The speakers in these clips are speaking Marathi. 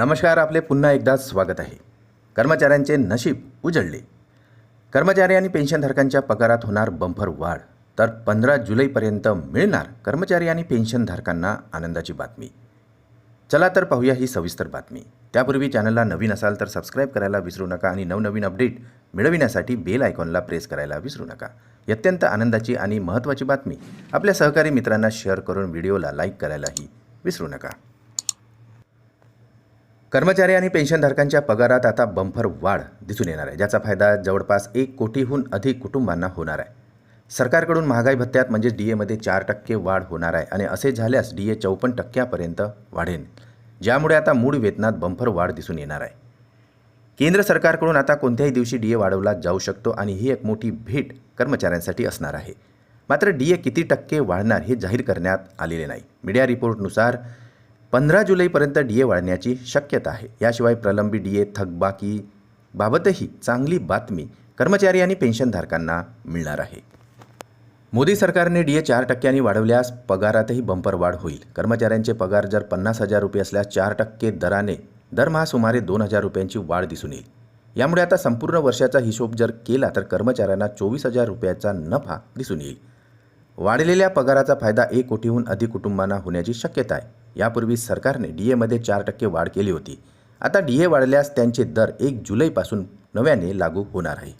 नमस्कार आपले पुन्हा एकदा स्वागत आहे. कर्मचाऱ्यांचे नशीब उजळले. कर्मचारी आणि पेन्शनधारकांच्या पगारात होणार बंफर वाढ. तर पंधरा जुलैपर्यंत मिळणार कर्मचारी आणि पेन्शनधारकांना आनंदाची बातमी. चला तर पाहूया ही सविस्तर बातमी. त्यापूर्वी चॅनलला नवीन असाल तर सबस्क्राईब करायला विसरू नका आणि नवनवीन अपडेट मिळविण्यासाठी बेल आयकॉनला प्रेस करायला विसरू नका. अत्यंत आनंदाची आणि महत्त्वाची बातमी. आपल्या सहकारी मित्रांना शेअर करून व्हिडिओला लाईक करायलाही विसरू नका. कर्मचारी आणि पेन्शनधारकांच्या पगारात आता बंफर वाढ दिसून येणार आहे. ज्याचा फायदा जवळपास एक कोटीहून अधिक कुटुंबांना होणार आहे. सरकारकडून महागाई भत्त्यात म्हणजेच डी एमध्ये चार टक्के वाढ होणार आहे आणि असे झाल्यास डी ए चौपन्न टक्क्यापर्यंत वाढेल. ज्यामुळे आता मूळ वेतनात बंफर वाढ दिसून येणार आहे. केंद्र सरकारकडून आता कोणत्याही दिवशी डी ए वाढवला जाऊ शकतो आणि ही एक मोठी भेट कर्मचाऱ्यांसाठी असणार आहे. मात्र डी ए किती टक्के वाढणार हे जाहीर करण्यात आलेले नाही. मीडिया रिपोर्टनुसार पंधरा जुलैपर्यंत डी ए वाढण्याची शक्यता आहे. याशिवाय प्रलंबी डी ए थकबाकी बाबतही चांगली बातमी कर्मचारी आणि पेन्शनधारकांना मिळणार आहे. मोदी सरकारने डी ए चार टक्क्यांनी वाढवल्यास पगारातही बंपर वाढ होईल. कर्मचाऱ्यांचे पगार जर पन्नास हजार रुपये असल्यास चार टक्के दराने दरमहा सुमारे दोन हजार रुपयांची वाढ दिसून येईल. यामुळे आता संपूर्ण वर्षाचा हिशोब जर केला तर कर्मचाऱ्यांना चोवीस हजार रुपयाचा नफा दिसून येईल. वाढलेल्या पगाराचा फायदा एक कोटीहून अधिक कुटुंबांना होण्याची शक्यता आहे. यापूर्वी सरकारने डी एमध्ये चार टक्के वाढ केली होती. आता डी ए वाढल्यास त्यांचे दर एक जुलैपासून नव्याने लागू होणार आहे.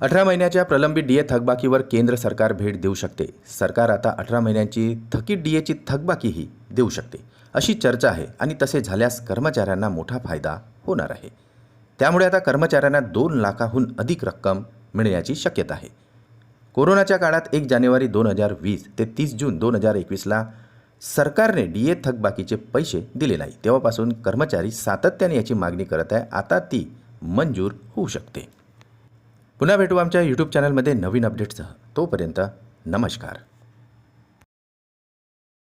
अठरा महिन्याच्या प्रलंबित डी ए थकबाकीवर केंद्र सरकार भेट देऊ शकते. सरकार आता अठरा महिन्यांची थकीत डी एची थकबाकीही देऊ शकते. अशी चर्चा आहे आणि तसे झाल्यास कर्मचाऱ्यांना मोठा फायदा होणार आहे. त्यामुळे आता कर्मचाऱ्यांना दोन लाखाहून अधिक रक्कम मिळण्याची शक्यता आहे. कोरोनाच्या काळात एक जानेवारी दोन हजार वीस ते तीस जून दोन हजार एकवीसला सरकारने डी ए थकबाकीचे पैसे दिले नाही. तेव्हापासून कर्मचारी सातत्याने याची मागणी करत आहे. आता ती मंजूर होऊ शकते. पुन्हा भेटू आमच्या यूट्यूब चॅनलमध्ये नवीन अपडेटसह तोपर्यंत नमस्कार.